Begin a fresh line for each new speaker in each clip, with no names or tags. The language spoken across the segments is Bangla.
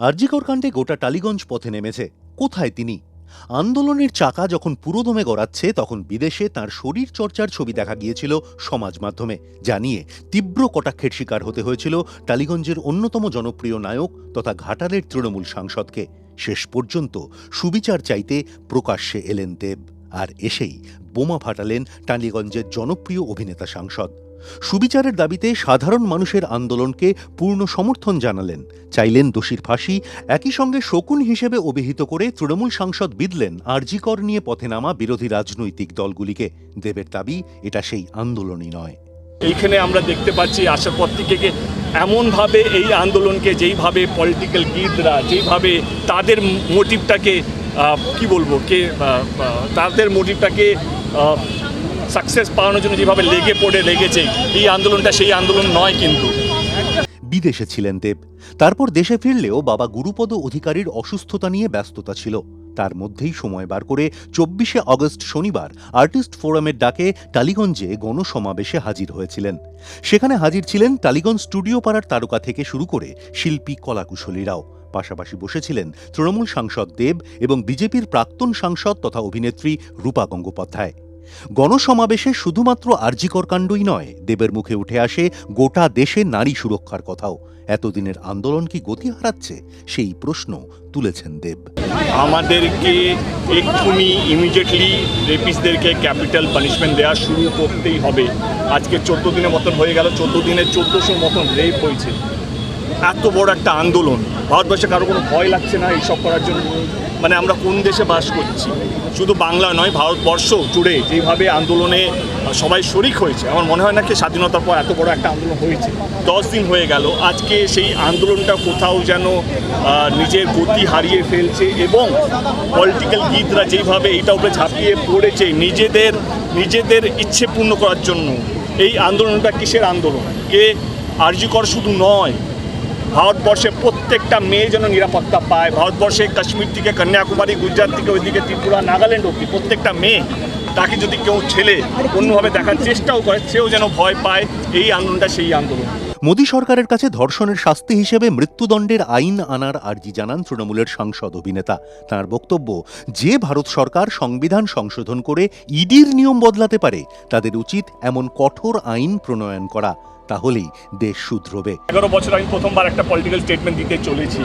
আরজিকর কাণ্ডে গোটা টালিগঞ্জ পথে নেমেছে। কোথায় তিনি? আন্দোলনের চাকা যখন পুরোদমে গড়াচ্ছে, তখন বিদেশে তার শরীর চর্চার ছবি দেখা গিয়েছিল সমাজ মাধ্যমে। জানিয়ে তীব্র কটাক্ষের শিকার হতে হয়েছিল টালিগঞ্জের অন্যতম জনপ্রিয় নায়ক তথা ঘাটালের তৃণমূল সাংসদকে। শেষ পর্যন্ত সুবিচার চাইতে প্রকাশ্যে এলেন দেব, আর এসেই বোমা ফাটালেন টালিগঞ্জের জনপ্রিয় অভিনেতা সাংসদ। সুবিচারের দাবিতে সাধারণ মানুষের আন্দোলনকে পূর্ণ সমর্থন জানালেন। চাইলেন দোষীর ফাঁসি, একই সঙ্গে শকুন হিসেবে অভিহিত করে তৃণমূল সাংসদ বিদলেন আরজিকর নিয়ে পথে নামা বিরোধী রাজনৈতিক দলগুলিকে। দেবের দাবি, এটা সেই আন্দোলনই নয়।
এইখানে আমরা দেখতে পাচ্ছি আসার পর থেকে এমনভাবে এই আন্দোলনকে যেইভাবে পলিটিক্যাল গিদরা, যেইভাবে তাদের মোটিভটাকে কি বলব, কে তাদের মোটিভটাকে সাকসেস পাওয়ানোর জন্য যেভাবে লেগে পড়ে, লেগেছে, এই আন্দোলনটা সেই আন্দোলন নয় কিন্তু।
বিদেশে ছিলেন দেব। তারপর দেশে ফিরলেও বাবা গুরুপদ অধিকারীর অসুস্থতা নিয়ে ব্যস্ততা ছিল। তার মধ্যেই সময় বার করে চব্বিশে আগস্ট শনিবার আর্টিস্ট ফোরামের ডাকে টালিগঞ্জে গণসমাবেশে হাজির হয়েছিলেন। সেখানে হাজির ছিলেন টালিগঞ্জ স্টুডিও পাড়ার তারকা থেকে শুরু করে শিল্পী কলাকুশলীরাও। পাশাপাশি বসেছিলেন তৃণমূল সাংসদ দেব এবং বিজেপির প্রাক্তন সাংসদ তথা অভিনেত্রী রূপা গঙ্গোপাধ্যায়। গণসমাবেশে শুধুমাত্র আরজিকর কাণ্ডই নয়, দেবের মুখে উঠে আসে গোটা দেশে নারী সুরক্ষার কথাও। এতদিনের আন্দোলন কি গতি হারাচ্ছে? সেই প্রশ্ন তুলেছেন দেব।
আমাদেরকে এক্ষুনি ইমিডিয়েটলি রেপিসদেরকে ক্যাপিটাল পানিশমেন্ট দেওয়া শুরু করতেই হবে। আজকে চোদ্দ দিনের মতন হয়ে গেল, চোদ্দ দিনে চোদ্দশোর মতন রেপ হয়েছে। এত বড় একটা আন্দোলন। ভারতবর্ষে কারও কোনো ভয় লাগছে না এইসব করার জন্য? মানে আমরা কোন দেশে বাস করছি? শুধু বাংলা নয়, ভারতবর্ষ জুড়ে যেভাবে আন্দোলনে সবাই শরিক হয়েছে, আমার মনে হয় না কি স্বাধীনতার পর এত বড় একটা আন্দোলন হয়েছে। দশ দিন হয়ে গেল, আজকে সেই আন্দোলনটা কোথাও যেন নিজের গতি হারিয়ে ফেলছে এবং পলিটিক্যাল গীতরা যেইভাবে এইটা উপরে ঝাঁপিয়ে পড়েছে, নিজেদের নিজেদের ইচ্ছে পূর্ণ করার জন্য, এই আন্দোলনটা কিসের আন্দোলন? কে আর্যকর শুধু নয় ভারতবর্ষে প্রত্যেকটা মেয়ে যেন নিরাপত্তা পায়। ভারতবর্ষে কাশ্মীর থেকে কন্যাকুমারী, গুজরাট থেকে ওইদিকে ত্রিপুরা, নাগাল্যান্ড অব্দি প্রত্যেকটা মেয়ে তাকে যদি কেউ ছেলে অন্যভাবে দেখার চেষ্টাও করে, সেও যেন ভয় পায় এই আন্দোলনটা, সেই আন্দোলন।
মোদী সরকারের কাছে ধর্ষণের শাস্তি হিসেবে মৃত্যুদণ্ডের আইন আনার আর্জি জানান তৃণমূলের সাংসদ অভিনেতা। তার বক্তব্য, যে ভারত সরকার সংবিধান সংশোধন করে ইডির নিয়ম বদলাতে পারে, তাদের উচিত এমন কঠোর আইন প্রণয়ন করা। তাহলেই দেশ শুধরবে।
এগারো বছর আমি প্রথমবার একটা পলিটিক্যাল স্টেটমেন্ট দিতে চলেছি,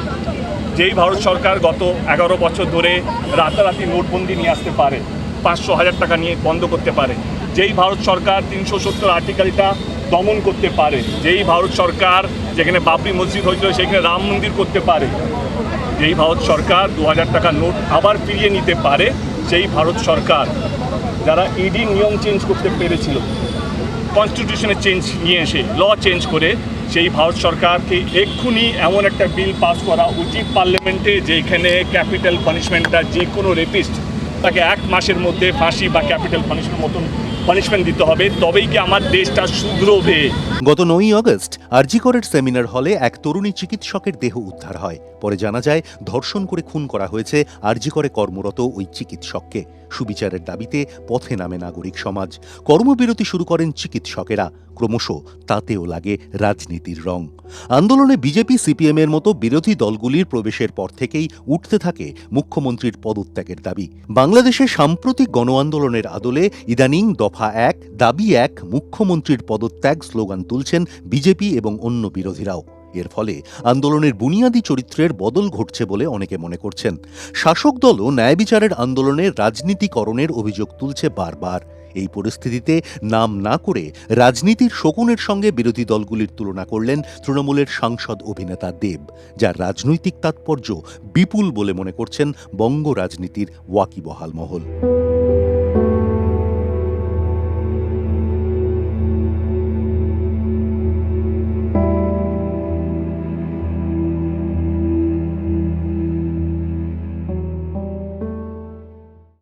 যেই ভারত সরকার গত এগারো বছর ধরে রাতারাতি নোটবন্দি নিয়ে আসতে পারে, পাঁচশো হাজার টাকা নিয়ে বন্ধ করতে পারে, যেই ভারত সরকার তিনশো সত্তর আর্টিকেলটা দমন করতে পারে, যেই ভারত সরকার যেখানে বাবরি মসজিদ হয়েছিল সেখানে রাম মন্দির করতে পারে, যেই ভারত সরকার দু হাজার টাকার নোট আবার ফিরিয়ে নিতে পারে, সেই ভারত সরকার, যারা ইডি নিয়ম চেঞ্জ করতে পেরেছিল কনস্টিটিউশনে চেঞ্জ নিয়ে এসে ল চেঞ্জ করে সেই ভারত সরকারকে এক্ষুনি এমন একটা বিল পাস করা উচিত পার্লামেন্টে যেখানে ক্যাপিটাল পানিশমেন্টটা যে কোনো রেপিস্ট তাকে এক মাসের মধ্যে ফাঁসি বা ক্যাপিটাল পানিশমেন্ট মতন পানিশমেন্ট দিতে হবে। তবেই কি আমার দেশটা শুধরবে
গত নয়ই আগস্ট আরজিকরের সেমিনার হলে এক তরুণী চিকিৎসকের দেহ উদ্ধার হয়। পরে জানা যায়, ধর্ষণ করে খুন করা হয়েছে আরজিকরে কর্মরত ওই চিকিৎসককে। সুবিচারের দাবিতে পথে নামে নাগরিক সমাজ। কর্মবিরতি শুরু করেন চিকিৎসকেরা। ক্রমশ তাতেও লাগে রাজনীতির রং। আন্দোলনে বিজেপি, সিপিএম এর মতো বিরোধী দলগুলির প্রবেশের পর থেকেই উঠতে থাকে মুখ্যমন্ত্রীর পদত্যাগের দাবি। বাংলাদেশে সাম্প্রতিক গণ আন্দোলনের আদলে ইদানিং দফা এক, দাবি এক মুখ্যমন্ত্রীর পদত্যাগ স্লোগান তুলছেন বিজেপি এবং অন্য বিরোধীরাও। এর ফলে আন্দোলনের বুনিয়াদী চরিত্রের বদল ঘটছে বলে অনেকে মনে করছেন। শাসক দলও ন্যায় বিচারের আন্দোলনের রাজনীতিকরণের অভিযোগ তুলছে বারবার। এই পরিস্থিতিতে নাম না করে রাজনীতির শকুনের সঙ্গে বিরোধী দলগুলির তুলনা করলেন তৃণমূলের সাংসদ অভিনেতা দেব, যার রাজনৈতিক তাৎপর্য বিপুল বলে মনে করছেন বঙ্গ রাজনীতির ওয়াকিবহাল মহল।